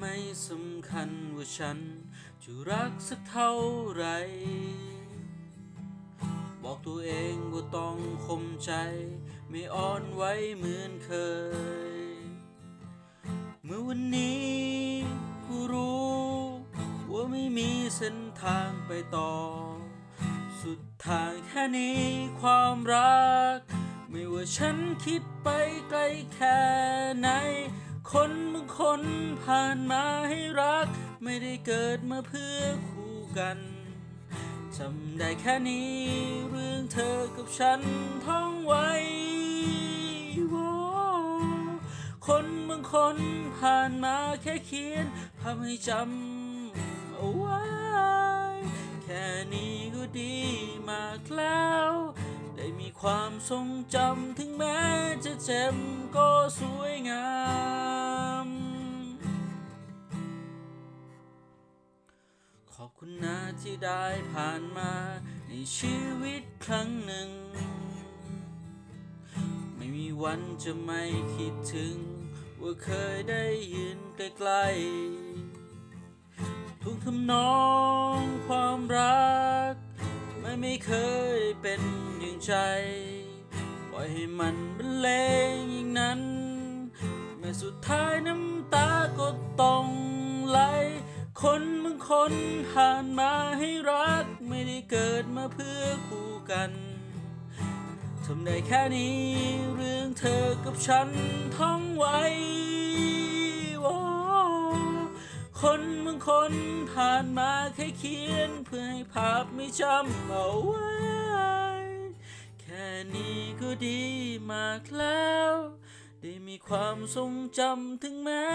ไม่สำคัญว่าฉันจะรักสักเท่าไร บอกตัวเองว่าต้องคมใจ ไม่อ่อนไหวเหมือนเคย เมื่อวันนี้กูรู้ว่าไม่มีเส้นทางไปต่อ สุดทางแค่นี้ความรัก ไม่ว่าฉันคิดไปไกลแค่ไหน คนบางคนผ่านมาให้รัก ไม่ได้เกิดมาเพื่อคู่กันจำได้แค่นี้เรื่องเธอกับฉันท่องไว้โว้คนบางคนผ่านมาแค่เขียนทำให้จำเอาไว้ แค่นี้ก็ดีมากแล้ว ได้มีความทรงจำถึงแม้จะเจ็บก็สวยงาม ขอบคุณนะที่ได้ผ่านมาในชีวิตครั้งหนึ่ง ไม่มีวันจะไม่คิดถึง ว่าเคยได้ยืนใกล้ๆทุกทำนองความรัก ไม่ไม่เคยเป็นอย่างใจ ปล่อยให้มันบรรเลงอย่างนั้น แม้สุดท้ายน้ำตาก็ต้องไหลคน คนผ่านมาให้รักไม่ได้เกิดมาเพื่อคู่กันทำได้แค่นี้เรื่องเธอกับฉันท่องไว้โอ้คนบางคนผ่านมาแค่เขียนเพื่อให้ภาพไม่จำเอาไว้ แค่นี้ก็ดีมากแล้ว ได้มีความทรงจำถึงแม้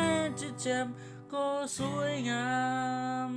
จะเจ็บ ก็สวยงาม